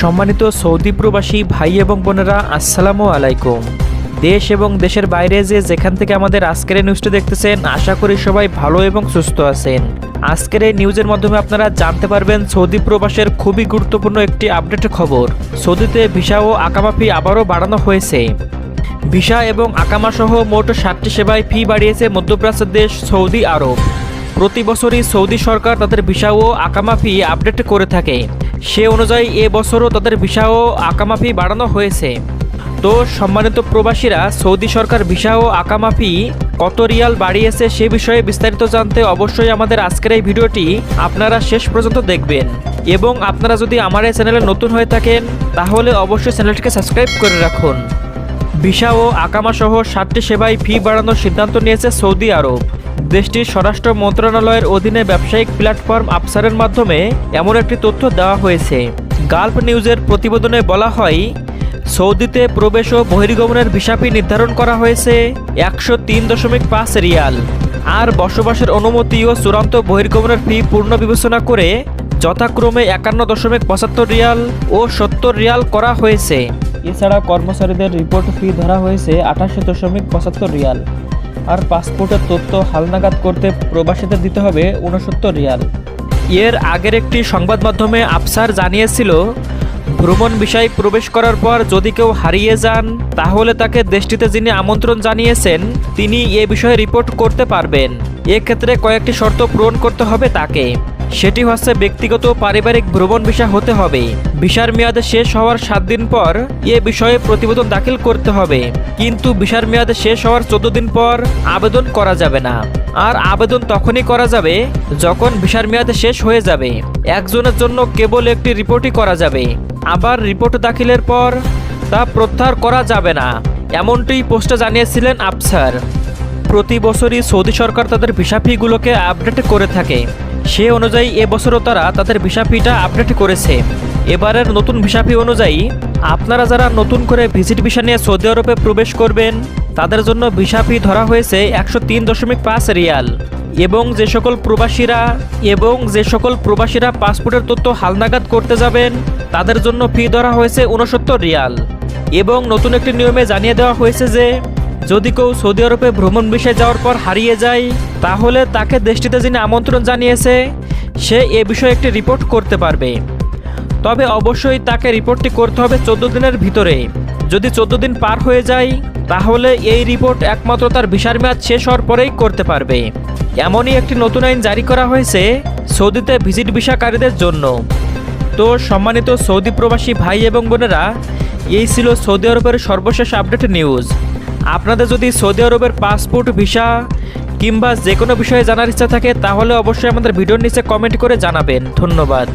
সম্মানিত সৌদি প্রবাসী ভাই এবং বোনেরা, আসসালামু আলাইকুম। দেশ এবং দেশের বাইরে যে যেখান থেকে আমাদের আজকের এই নিউজটি দেখতেছেন, আশা করি সবাই ভালো এবং সুস্থ আছেন। আজকের এই নিউজের মাধ্যমে আপনারা জানতে পারবেন সৌদি প্রবাসের খুবই গুরুত্বপূর্ণ একটি আপডেট খবর। সৌদিতে ভিসা ও আকামা ফি আবারও বাড়ানো হয়েছে। ভিসা এবং আকামা সহ মোট ষাটটি সেবায় ফি বাড়িয়েছে মধ্যপ্রাচ্যের দেশ সৌদি আরব। প্রতি বছরই সৌদি সরকার তাদের ভিসা ও আকামা ফি আপডেট করে থাকে। সে অনুযায়ী এ বছরও তাদের ভিসা ও আকামা ফি বাড়ানো হয়েছে। তো সম্মানিত প্রবাসীরা, সৌদি সরকার ভিসা ও আকামা ফি কত রিয়াল বাড়িয়েছে সে বিষয়ে বিস্তারিত জানতে অবশ্যই আমাদের আজকের এই ভিডিওটি আপনারা শেষ পর্যন্ত দেখবেন। এবং আপনারা যদি আমার এই চ্যানেলে নতুন হয়ে থাকেন, তাহলে অবশ্যই চ্যানেলটিকে সাবস্ক্রাইব করে রাখুন। ভিসা ও আকামা সহ সাতটি সেবায় ফি বাড়ানোর সিদ্ধান্ত নিয়েছে সৌদি আরব। দেশটির স্বরাষ্ট্র মন্ত্রণালয়ের অধীনে ব্যবসায়িক প্ল্যাটফর্ম আফসারের মাধ্যমে এমন একটি তথ্য দেওয়া হয়েছে। গালফ নিউজের প্রতিবেদনে বলা হয়, সৌদিতে প্রবেশ ও বহির্গমনের ভিসা ফি নির্ধারণ করা হয়েছে একশো তিন দশমিক পাঁচ রিয়াল। আর বসবাসের অনুমতি ও চূড়ান্ত বহির্গমনের ফি পূর্ণ বিবেচনা করে যথাক্রমে একান্ন দশমিক পঁচাত্তর রিয়াল ও সত্তর রিয়াল করা হয়েছে। এছাড়া কর্মচারীদের রিপোর্ট ফি ধরা হয়েছে আঠাশি দশমিক পঁচাত্তর রিয়াল। আর পাসপোর্টের তথ্য হালনাগাদ করতে প্রবাসীদের দিতে হবে উনসত্তর রিয়াল। এর আগের একটি সংবাদ মাধ্যমে আফসার জানিয়েছিল, ভ্রমণ বিষয়ে প্রবেশ করার পর যদি কেউ হারিয়ে যান, তাহলে তাকে দেশটিতে যিনি আমন্ত্রণ জানিয়েছেন, তিনি এ বিষয়ে রিপোর্ট করতে পারবেন। এক্ষেত্রে কয়েকটি শর্ত পূরণ করতে হবে তাকে। সেটি হচ্ছে ব্যক্তিগত পারিবারিক ভ্রমণ ভিসা হতে হবে। ভিসার মেয়াদ শেষ হওয়ার সাত দিন পর এ বিষয়ে প্রতিবেদন দাখিল করতে হবে। কিন্তু ভিসার মেয়াদ শেষ হওয়ার চোদ্দ দিন পর আবেদন করা যাবে না। আর আবেদন তখনই করা যাবে যখন ভিসার মেয়াদ শেষ হয়ে যাবে। একজনের জন্য কেবল একটি রিপোর্টই করা যাবে। আবার রিপোর্ট দাখিলের পর তা প্রত্যাহার করা যাবে না। এমনটি পোস্টে জানিয়েছিলেন আফসার। প্রতি বছরই সৌদি সরকার তাদের ভিসা ফিগুলোকে আপডেট করে থাকে। সে অনুযায়ী এবছরও তারা তাদের ভিসা ফিটা আপডেট করেছে। এবারের নতুন ভিসা ফি অনুযায়ী আপনারা যারা নতুন করে ভিজিট ভিসা নিয়ে সৌদি আরবে প্রবেশ করবেন, তাদের জন্য ভিসা ফি ধরা হয়েছে একশো তিন দশমিক পাঁচ রিয়াল। এবং যে সকল প্রবাসীরা এবং যে সকল প্রবাসীরা পাসপোর্টের তথ্য হালনাগাদ করতে যাবেন, তাদের জন্য ফি ধরা হয়েছে উনসত্তর রিয়াল। এবং নতুন একটি নিয়মে জানিয়ে দেওয়া হয়েছে যে যদি কেউ সৌদি আরবে ভ্রমণ বিষয়ে যাওয়ার পর হারিয়ে যায়, তাহলে তাকে দেশটিতে যিনি আমন্ত্রণ জানিয়েছে, সে এ বিষয়ে একটি রিপোর্ট করতে পারবে। তবে অবশ্যই তাকে রিপোর্টটি করতে হবে চোদ্দ দিনের ভিতরে। যদি চোদ্দ দিন পার হয়ে যায়, তাহলে এই রিপোর্ট একমাত্র তার ভিসার মেয়াদ শেষ হওয়ার পরেই করতে পারবে। এমনই একটি নতুন আইন জারি করা হয়েছে সৌদিতে ভিজিট ভিসাকারীদের জন্য। তো সম্মানিত সৌদি প্রবাসী ভাই এবং বোনেরা, এই ছিল সৌদি আরবের সর্বশেষ আপডেট নিউজ। আপনাদের যদি সৌদি আরবের পাসপোর্ট, ভিসা কিংবা যে কোনো বিষয়ে জানার ইচ্ছা থাকে, তাহলে অবশ্যই আমাদের ভিডিওর নিচে কমেন্ট করে জানাবেন। ধন্যবাদ।